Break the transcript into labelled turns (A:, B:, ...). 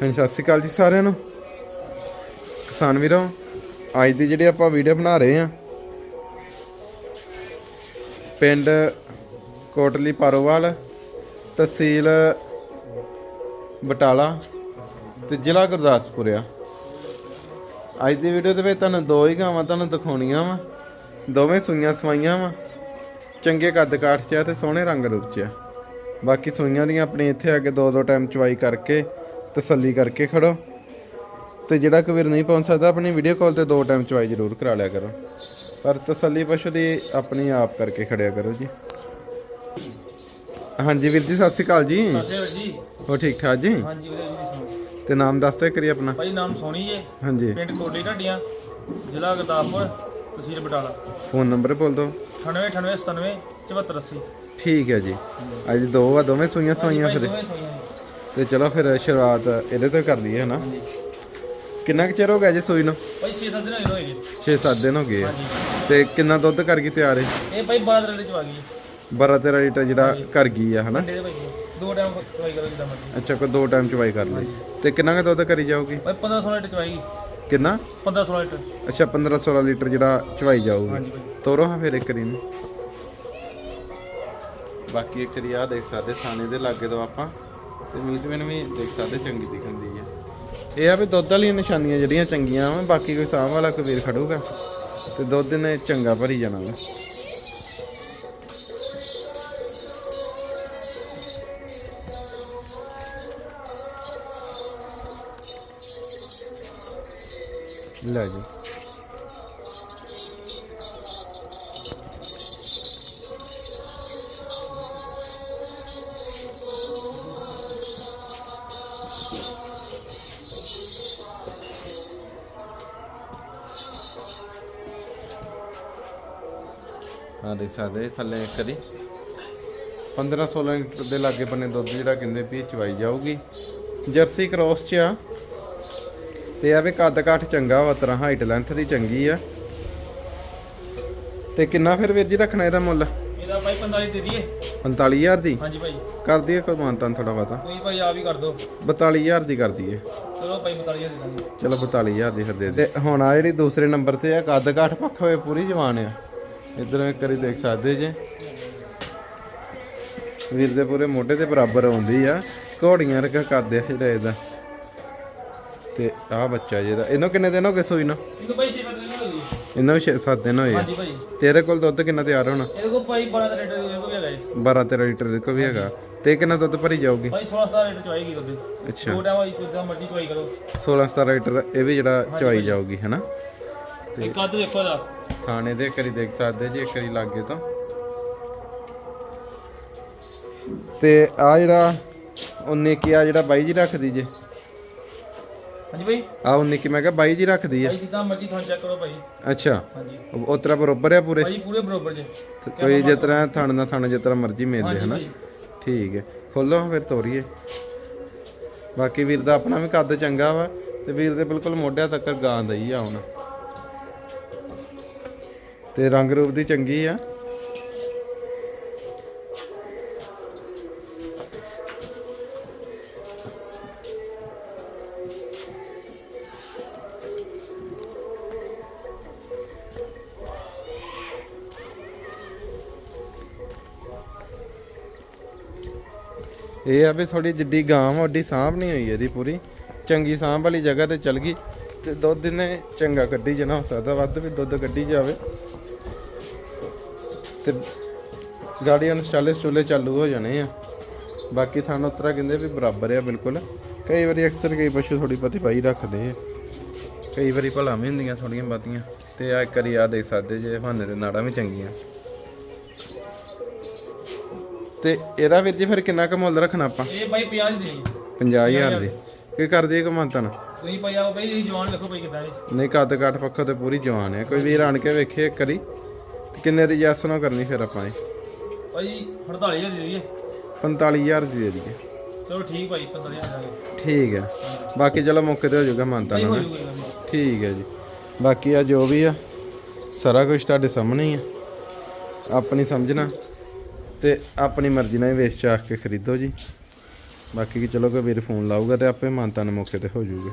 A: ਹਾਂਜੀ, ਸਤਿ ਸ਼੍ਰੀ ਅਕਾਲ ਜੀ ਸਾਰਿਆਂ ਨੂੰ। ਕਿਸਾਨ ਵੀਰੋ, ਅੱਜ ਦੀ ਜਿਹੜੀ ਆਪਾਂ ਵੀਡੀਓ ਬਣਾ ਰਹੇ ਆ ਪਿੰਡ ਕੋਟਲੀ ਪਾਰੋਵਾਲ, ਤਹਿਸੀਲ ਬਟਾਲਾ ਤੇ ਜ਼ਿਲ੍ਹਾ ਗੁਰਦਾਸਪੁਰ ਆ। ਅੱਜ ਦੀ ਵੀਡੀਓ ਦੇ ਵਿੱਚ ਤੁਹਾਨੂੰ ਦੋ ਹੀ ਗਾਵਾਂ ਤੁਹਾਨੂੰ ਦਿਖਾਉਣੀਆਂ ਵਾ। ਦੋਵੇਂ ਸੂਈਆਂ ਸਵਾਈਆਂ ਵਾ। ਚੰਗੇ ਕੱਦ ਕਾਠ ਚ ਆ ਤੇ ਸੋਹਣੇ ਰੰਗ ਰੂਪ ਚ ਆ। ਬਾਕੀ ਸੂਈਆਂ ਦੀਆਂ ਆਪਣੇ ਇੱਥੇ ਆ ਕੇ ਦੋ ਦੋ ਟਾਈਮ ਚਵਾਈ ਕਰਕੇ ਤਸੱਲੀ ਕਰਕੇ ਖੜੋ। ਤੇ ਜਿਹੜਾ ਕੋਈ ਵੀਰ ਨਹੀਂ ਪਹੁੰਚ ਸਕਦਾ ਆਪਣੀ ਵੀਡੀਓ ਕਾਲ ਤੇ ਦੋ ਟਾਈਮ ਚਵਾਈ ਜ਼ਰੂਰ ਕਰਾ ਲਿਆ ਕਰੋ। ਪਰ ਤਸੱਲੀ ਪਸ਼ੂ ਦੀ ਆਪਣੀ ਆਪ ਕਰਕੇ ਖੜਿਆ ਕਰੋ ਜੀ। ਹਾਂਜੀ ਵੀਰ ਜੀ ਸਤਿ ਸ਼੍ਰੀ ਅਕਾਲ ਜੀ।
B: ਸਤਿ ਜੀ।
A: ਹੋ ਠੀਕ ਠਾਕ ਜੀ?
B: ਹਾਂਜੀ ਵੀਰੇ ਜੀ ਸੁਣੋ
A: ਤੇ ਨਾਮ ਦੱਸਦੇ ਕਰੀ ਆਪਣਾ।
B: ਭਾਈ ਨਾਮ ਸੋਨੀ ਜੇ।
A: ਹਾਂਜੀ।
B: ਪਿੰਡ ਕੋਟਲੀ ਢੱਡੀਆਂ ਜ਼ਿਲ੍ਹਾ ਗੁਰਦਾਸਪੁਰ ਤਹਿਸੀਲ ਬਟਾਲਾ।
A: ਫੋਨ ਨੰਬਰ ਬੋਲ ਦਿਓ।
B: 98 98 97 74 80
A: ਠੀਕ ਹੈ ਜੀ। ਅੱਜ ਦੋ ਆ ਦੋਵੇਂ ਸੂਈਆਂ ਸਵਾਈਆਂ ਫਿਰ।
B: ਦੋਵੇਂ ਸੋਈਆਂ।
A: ਤੇ ਚਲੋ ਫਿਰ ਸ਼ੁਰੂਆਤ ਇਹਦੇ ਤੋਂ ਕਰ ਲਈਏ ਹਨਾ? ਕਿੰਨਾ ਕੁ ਚਿਰ ਹੋ ਗਿਆ ਜੀ ਸੂਈ ਨੂੰ?
B: ਭਾਈ 6-7 ਦਿਨ ਹੋਏ ਹੋਏ ਜੀ
A: 6-7 ਦਿਨ ਹੋ ਗਏ ਆ। ਤੇ ਕਿੰਨਾ ਦੁੱਧ ਕਰ ਗਈ ਤਿਆਰ ਹੈ
B: ਇਹ ਭਾਈ ਬਾਦਰ ਦੇ ਚ ਆ ਗਈ।
A: 12 13 ਲੀਟਰ ਜਿਹੜਾ ਕਰ ਗਈ ਆ ਹਨਾ?
B: ਦੇ ਦੇ ਭਾਈ ਦੋ ਟਾਈਮ ਟਰਾਈ ਕਰੋ ਜਿੱਦਾਂ ਮਰਜ਼ੀ।
A: ਅੱਛਾ ਕੋ ਦੋ ਟਾਈਮ ਚਵਾਈ ਕਰ ਲਈ ਤੇ ਕਿੰਨਾ ਕੁ ਦੁੱਧ ਕਰੀ ਜਾਊਗੀ?
B: ਭਾਈ 15 16 ਲੀਟਰ ਚਵਾਈ।
A: ਕਿੰਨਾ?
B: 15 16 ਲੀਟਰ।
A: ਅੱਛਾ 15 16 ਲੀਟਰ ਜਿਹੜਾ ਚਵਾਈ ਜਾਊਗੀ। ਤੋਰੋ ਹਾਂ ਫਿਰ ਇੱਕ ਰੀ ਨੂੰ ਬਾਕੀ ਇੱਕ ਰੀ ਆ ਦੇਖ ਸਕਦੇ ਥਾਣੇ ਦੇ ਲਾਗੇ ਤੋਂ ਆਪਾਂ। ਤੇ ਮੀਟਵਨ ਵੀ ਦੇਖ ਸਕਦੇ, ਚੰਗੀ ਦਿਖਦੀ ਆ। ਇਹ ਆ ਵੀ ਦੁੱਧ ਵਾਲੀਆਂ ਨਿਸ਼ਾਨੀਆਂ ਜਿਹੜੀਆਂ ਚੰਗੀਆਂ ਵਾ, ਬਾਕੀ ਕੋਈ ਸਾਂਭ ਵਾਲਾ ਕੋਈ ਖੜੂਗਾ। ਤੇ ਦੁੱਧ ਨੇ ਚੰਗਾ ਭਰੀ ਜਾਣਾ ਵਾ। ਲੈ ਜੀ। ਹਾਂ ਦੇਖ ਸਕਦੇ ਥੱਲੇ ਇੱਕ ਦੀ। 15 16 ਲੀਟਰ ਦੇ ਲਾਗੇ ਬੰਨੇ ਦੁੱਧ ਜਿਹੜਾ ਕਹਿੰਦੇ ਵੀ ਚਵਾਈ ਜਾਊਗੀ। ਜਰਸੀ ਕ੍ਰੋਸ ਚ ਆ। ਤੇ ਆ ਵੀ ਕੱਦ ਕਾਠ ਚੰਗਾ ਵਾ ਤਰ੍ਹਾਂ ਹਾਈਟ ਲੈਂਥ ਦੀ ਚੰਗੀ ਆ। ਤੇ ਕਿੰਨਾ ਫਿਰ ਵੀਰ ਜੀ ਰੱਖਣਾ ਇਹਦਾ ਮੁੱਲ?
B: ਇਹਦਾ ਭਾਈ 45 ਦੇ ਦਈਏ।
A: 45000 ਦੀ?
B: ਹਾਂਜੀ ਭਾਈ
A: ਕਰ ਦਈਏ ਕੋਈ ਮਾਨਤਾਨ ਥੋੜਾ ਬਾਤਾ
B: ਤੁਸੀਂ ਭਾਈ ਆ ਵੀ ਕਰ ਦਿਓ
A: 42000 ਦੀ ਕਰ ਦਈਏ।
B: ਚਲੋ ਭਾਈ 45 ਦੇ ਦਾਂਗੇ।
A: ਚਲੋ 42000 ਦੀ ਫਿਰ ਦੇ ਦੇ। ਤੇ ਹੁਣ ਆ ਜਿਹੜੀ ਦੂਸਰੇ ਨੰਬਰ ਤੇ ਆ ਕੱਦ ਕਾਠ ਪੱਖ ਹੋਏ ਪੂਰੀ ਜਵਾਨ ਆ। ਇਧਰ ਇੱਕ ਵਾਰੀ ਦੇਖ ਸਕਦੇ ਜੇ। ਵੀਰ ਦੇ ਪੂਰੇ ਮੋਢੇ ਦੇ ਬਰਾਬਰ ਆਉਂਦੀ ਆ। ਘੋੜੀਆਂ ਰਕਾ ਕਰਦੇ ਆ ਜਿਹੜਾ ਇਹਦਾ। ਤੇ ਆ ਬੱਚਾ ਜਿਹਦਾ ਇਹਨੂੰ ਕਿੰਨੇ ਦਿਨ ਹੋ ਗਏ ਸੂਈ ਨੂੰ?
B: ਇਹ ਭਾਈ 6-7 ਦਿਨ ਹੋਏ ਜੀ
A: ਇਹਨੂੰ 6-7 ਦਿਨ ਹੋਏ ਆ।
B: ਹਾਂਜੀ ਭਾਈ।
A: ਤੇਰੇ ਕੋਲ ਦੁੱਧ ਕਿੰਨਾ ਤਿਆਰ ਹੋਣਾ?
B: ਇਹਦੇ ਕੋਲ ਭਾਈ 12 ਦਾ ਲੀਟਰ ਇਹਦੇ ਕੋਲ ਵੀ ਹੈਗਾ ਜੀ।
A: 12 13 ਲੀਟਰ ਦੇ ਵੀ ਹੈਗਾ। ਤੇ ਕਿੰਨਾ ਦੁੱਧ ਭਰੀ ਜਾਊਗੀ?
B: ਭਾਈ 16 17 ਲੀਟਰ ਚਵਾਏਗੀ ਦੁੱਧ।
A: ਅੱਛਾ।
B: ਦੋ ਟਾਈਮ ਜਿੱਦਾਂ ਮਰਜ਼ੀ ਚਵਾਈ ਕਰੋ।
A: 16 17 ਲੀਟਰ ਇਹ ਵੀ ਜਿਹੜਾ ਚਵਾਈ ਜਾਊਗੀ ਹਨਾ?
B: ਇੱਕ ਕੱਦ ਦੇਖੋ ਦਾ
A: ਥਾਣੇ ਦੇ ਕਰੀ ਦੇਖ ਸਕਦੇ ਜੀ ਇੱਕ ਵਾਰੀ ਲਾਗੇ ਤੋਂ। ਤੇ ਆ ਜਿਹੜਾ 19 ਕੀ ਆ ਜਿਹੜਾ ਬਾਈ ਜੀ ਰੱਖਦੀ ਜੇ?
B: ਹਾਂਜੀ ਭਾਈ
A: ਆ 19 ਕੀ ਮੈਂ ਕਿਹਾ ਬਾਈ ਜੀ ਰੱਖਦੀ ਆ
B: ਭਾਈ ਜਿੱਦਾਂ ਮਰਜ਼ੀ ਤੁਹਾਨੂੰ ਚੈੱਕ ਕਰੋ ਭਾਈ
A: ਅੱਛਾ।
B: ਹਾਂਜੀ।
A: ਉਹ ਤਰ੍ਹਾਂ ਬਰੋਬਰ ਆ ਪੂਰੇ?
B: ਭਾਈ ਪੂਰੇ ਬਰੋਬਰ ਜੇ।
A: ਤੇ ਕੋਈ ਜਿਸ ਤਰ੍ਹਾਂ ਥਣ ਦਾ ਥਣ ਜਿਸ ਤਰ੍ਹਾਂ ਮਰਜ਼ੀ ਮਿਲ ਜੇ ਹਨਾ? ਠੀਕ ਹੈ। ਖੋਲੋ ਫਿਰ ਤੋਰੀਏ। ਬਾਕੀ ਵੀਰ ਦਾ ਆਪਣਾ ਵੀ ਕੱਦ ਚੰਗਾ ਵਾ ਤੇ ਵੀਰ ਦੇ ਬਿਲਕੁਲ ਮੋਢਿਆਂ ਤੱਕ ਗਾਂ ਦਈ ਆ ਹੁਣ। ਤੇ ਰੰਗ ਰੂਪ ਦੀ ਚੰਗੀ ਆ। ਇਹ ਆ ਵੀ ਥੋੜੀ ਜਿੱਡੀ ਗਾਂ ਵਾ ਓਡੀ ਸਾਂਭ ਨਹੀਂ ਹੋਈ ਇਹਦੀ ਪੂਰੀ। ਚੰਗੀ ਸਾਂਭ ਵਾਲੀ ਜਗ੍ਹਾ ਤੇ ਚਲ ਗਈ ਤੇ ਦੁੱਧ ਨੇ ਚੰਗਾ ਕੱਢੀ ਜਨਾ ਹੋ ਸਕਦਾ ਵੱਧ ਵੀ ਦੁੱਧ ਕੱਢੀ ਜਾਵੇ। ਤੇ ਗਾੜੀਆਂ ਸਟਾਲੇ ਸਟੂਲੇ ਚਾਲੂ ਹੋ ਜਾਣੇ ਆ। ਬਾਕੀ ਥਾਂ ਉਤਰਾ ਕਹਿੰਦੇ ਵੀ ਬਰਾਬਰ ਆ ਬਿਲਕੁਲ। ਕਈ ਵਾਰੀ ਅਕਸਰ ਕਈ ਪਸ਼ੂ ਥੋੜੀ ਪਤੀ ਪਾਈ ਰੱਖਦੇ ਆ। ਕਈ ਵਾਰੀ ਭਲਾ ਵੀ ਹੁੰਦੀਆਂ ਥੋੜੀਆਂ ਬਾਤੀਆਂ ਤੇ ਆ ਇੱਕ ਵਾਰੀ ਆ ਦੇਖ ਸਕਦੇ ਜੇ ਹਵਾਨੇ ਦੇ ਨਾੜਾਂ ਵੀ ਚੰਗੀਆਂ। ਤੇ ਇਹਦਾ ਵੀਰ ਜੀ ਫਿਰ ਕਿੰਨਾ ਕੁ ਮੁੱਲ ਰੱਖਣਾ ਆਪਾਂ?
B: ਇਹ ਭਾਈ 50 ਦੀ। ਦੇ
A: 50000 ਦੀ। ਕੀ ਕਰਦੇ ਕਮਾਂਤਨ?
B: ਤੁਸੀਂ ਭਾਈ ਆਓ ਭਾਈ ਜਵਾਨ ਦੇਖੋ ਭਾਈ ਕਿਦਾਂ
A: ਨਹੀਂ ਕੱਦ ਕੱਟ ਪੱਖੋਂ ਤੇ ਪੂਰੀ ਜਵਾਨ ਹੈ ਕੋਈ ਵੀਰ ਆਣ ਕੇ ਵੇਖੇ ਇੱਕ ਵਾਰੀ। ਕਿੰਨੇ ਦੀ ਜੈਸ ਨਾ ਕਰਨੀ ਫਿਰ ਆਪਾਂ ਇਹ?
B: ਭਾਈ 48000 ਦੇ ਦਈਏ।
A: 45000 ਦੀ ਦੇ ਦਈਏ।
B: ਚਲੋ ਠੀਕ ਭਾਈ 45000 ਦਾ
A: ਠੀਕ ਹੈ। ਬਾਕੀ ਚਲੋ ਮੌਕੇ ਤੇ ਹੋ ਜਾਊਗਾ ਮਾਨਤਾ
B: ਹੋ
A: ਨਾਲ
B: ਜੂਗਾ ਭਾਈ
A: ਠੀਕ ਹੈ ਜੀ। ਬਾਕੀ ਆ ਜੋ ਵੀ ਆ ਸਾਰਾ ਕੁਝ ਤੁਹਾਡੇ ਸਾਹਮਣੇ ਹੀ ਆ। ਆਪਣੀ ਸਮਝਣਾ ਤੇ ਆਪਣੀ ਮਰਜ਼ੀ ਨਾਲ ਹੀ ਵੇਚ ਚਾਖ ਕੇ ਖਰੀਦੋ ਜੀ। ਬਾਕੀ ਕਿ ਚਲੋ ਕੋਈ ਵੀਰ ਫੋਨ ਲਾਊਗਾ ਤੇ ਆਪੇ ਮਾਨਤਾ ਨੇ ਮੌਕੇ ਤੇ ਹੋ ਜਾਊਗਾ।